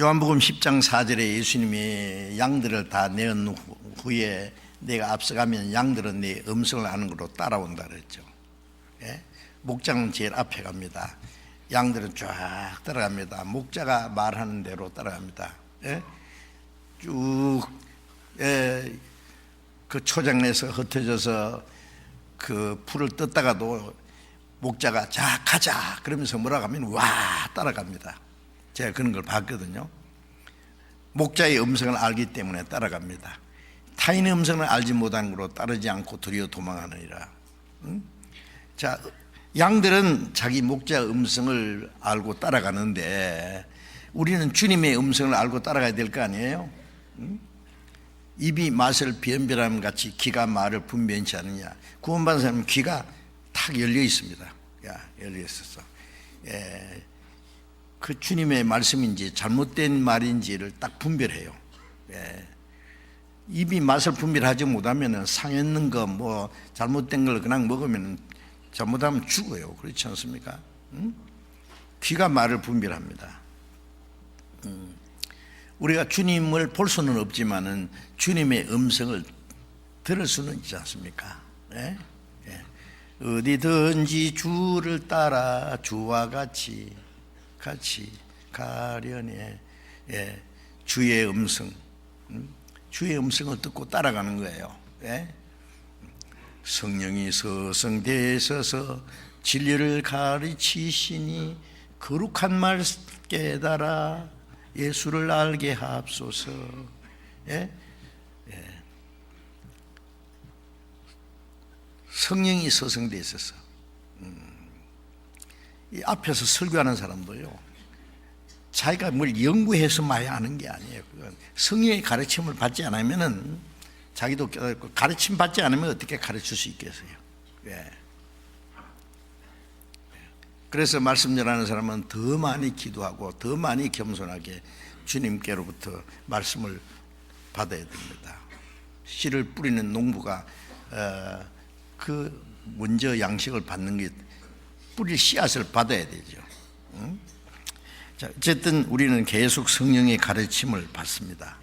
요한복음 10장 4절에 예수님이 양들을 다 내은 후- 후에 내가 앞서가면 양들은 내 음성을 아는 걸로 따라온다 그랬죠. 예? 목장은 제일 앞에 갑니다. 양들은 쫙 따라갑니다. 목자가 말하는 대로 따라갑니다. 예? 쭉, 예, 그 초장에서 흩어져서 그 풀을 뜯다가도 목자가 자 가자 그러면서 뭐라고 하면 와 따라갑니다. 제가 그런 걸 봤거든요. 목자의 음성을 알기 때문에 따라갑니다. 타인의 음성을 알지 못하는 거로 따르지 않고 두려워 도망하느니라. 응? 자, 양들은 자기 목자 음성을 알고 따라가는데 우리는 주님의 음성을 알고 따라가야 될 거 아니에요? 응? 입이 맛을 변별함 같이 귀가 말을 분변치 않느냐. 구원받은 사람은 귀가 탁 열려 있습니다. 야, 열려 있었어. 예, 그 주님의 말씀인지 잘못된 말인지를 딱 분별해요. 예. 입이 맛을 분별하지 못하면 상했는 거 뭐 잘못된 걸 그냥 먹으면 잘못하면 죽어요. 그렇지 않습니까? 응? 귀가 말을 분별합니다. 음. 우리가 주님을 볼 수는 없지만은 주님의 음성을 들을 수는 있지 않습니까? 예? 예. 어디든지 주를 따라 주와 같이 같이 가려니 예. 주의 음성 음? 주의 음성을 듣고 따라가는 거예요. 예? 성령이 서성대서서 진리를 가르치시니 거룩한 말 깨달아 예수를 알게 하옵소서. 예? 예. 성령이 서성대 있어서 음. 이 앞에서 설교하는 사람도요. 자기가 뭘 연구해서 많이 아는 게 아니에요. 그건 성령의 가르침을 받지 않으면은 자기도 깨닫고 가르침 받지 않으면 어떻게 가르칠 수 있겠어요? 예. 그래서 말씀 전하는 사람은 더 많이 기도하고 더 많이 겸손하게 주님께로부터 말씀을 받아야 됩니다. 씨를 뿌리는 농부가 어, 그 먼저 양식을 받는 게 뿌릴 씨앗을 받아야 되죠. 응? 자, 어쨌든 우리는 계속 성령의 가르침을 받습니다.